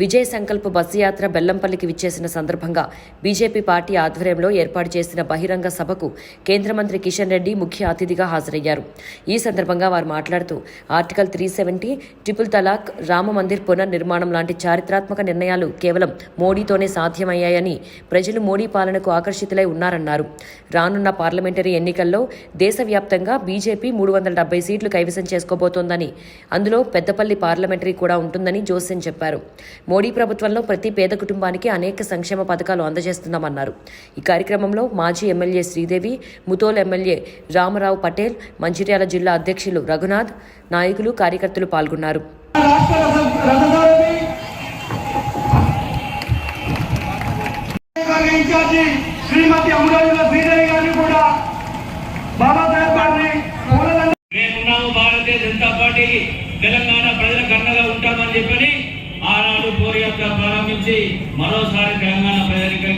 విజయ Sankalp bus యాత్ర బెల్లంపల్లికి విచ్చేసిన సందర్భంగా బీజేపీ పార్టీ ఆధ్వర్యంలో ఏర్పాటు చేసిన బహిరంగ సభకు కేంద్ర మంత్రి కిషన్ రెడ్డి ముఖ్య అతిథిగా హాజరయ్యారు. ఈ సందర్భంగా వారు మాట్లాడుతూ article three seventy triple talaq Rama Mandir పునర్నిర్మాణం లాంటి చారిత్రాత్మక నిర్ణయాలు కేవలం మోడీతోనే సాధ్యమయ్యాయని ప్రజలు మోడీ పాలనకు ఆకర్షితులై ఉన్నారన్నారు. రానున్న పార్లమెంటరీ ఎన్నికల్లో దేశవ్యాప్తంగా బీజేపీ మూడు వందల డెబ్బై సీట్లు కైవసం చేసుకోబోతోందని అందులో పెద్దపల్లి పార్లమెంటరీ కూడా ఉంటుందని జోసెన్ చెప్పారు. మోడీ ప్రభుత్వంలో ప్రతి పేద కుటుంబానికి అనేక సంక్షేమ పథకాలు అందజేస్తున్నామన్నారు. ఈ కార్యక్రమంలో మాజీ ఎమ్మెల్యే శ్రీదేవి ముతోల్ ఎమ్మెల్యే రామరావు పటేల్ మంచిర్యాల జిల్లా అధ్యక్షులు రఘునాథ్ నాయకులు కార్యకర్తలు పాల్గొన్నారు. శ్రీమతి అమరాజుల శ్రీదేవి గారిని కూడా బాబాసాహెబ్ గారిని మేమున్నాము భారతీయ జనతా పార్టీ తెలంగాణ ప్రజల కన్నగా ఉంటామని చెప్పని ఆనాడు పోరయాత్ర ప్రారంభించి మరోసారి తెలంగాణ ప్రజలకి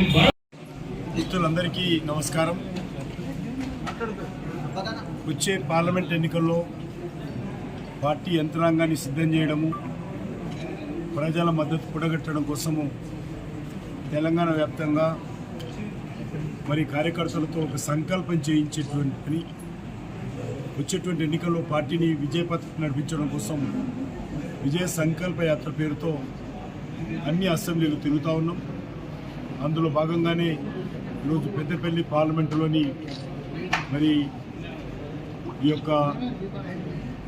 మిత్రులందరికీ నమస్కారం. వచ్చే పార్లమెంట్ ఎన్నికల్లో పార్టీ యంత్రాంగాన్ని సిద్ధం చేయడము ప్రజల మద్దతు కూడగట్టడం కోసము తెలంగాణ వ్యాప్తంగా మరి కార్యకర్తలతో ఒక సంకల్పం చేయించేటువంటి పని వచ్చేటువంటి ఎన్నికల్లో పార్టీని విజయపథం నడిపించడం కోసం విజయ సంకల్ప యాత్ర పేరుతో అన్ని అసెంబ్లీలు తిరుగుతూ ఉన్నాం. అందులో భాగంగానే ఈరోజు పెద్దపల్లి పార్లమెంటులోని మరి ఈ యొక్క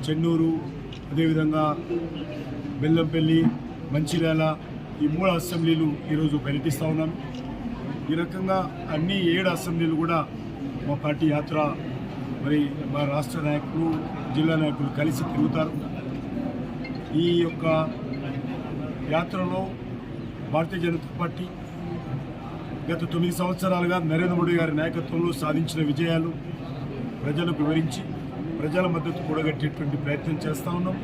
చెన్నూరు అదేవిధంగా బెల్లంపల్లి మంచిర్యాల ఈ మూడు అసెంబ్లీలు ఈరోజు పర్యటిస్తూ ఉన్నాం. ఈ రకంగా అన్ని ఏడు అసెంబ్లీలు కూడా మా పార్టీ యాత్ర మరి మా రాష్ట్ర నాయకులు జిల్లా నాయకులు కలిసి తిరుగుతారు. ఈ యొక్క యాత్రలో భారతీయ జనతా పార్టీ గత తొమ్మిది సంవత్సరాలుగా నరేంద్ర మోడీ గారి నాయకత్వంలో సాధించిన విజయాలు ప్రజలకు వివరించి ప్రజల మద్దతు కూడగట్టేటువంటి ప్రయత్నం చేస్తూ ఉన్నాం.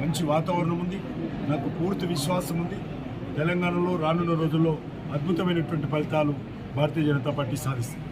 మంచి వాతావరణం ఉంది. నాకు పూర్తి విశ్వాసం ఉంది. తెలంగాణలో రానున్న రోజుల్లో అద్భుతమైనటువంటి ఫలితాలు భారతీయ జనతా పార్టీ సాధిస్తుంది.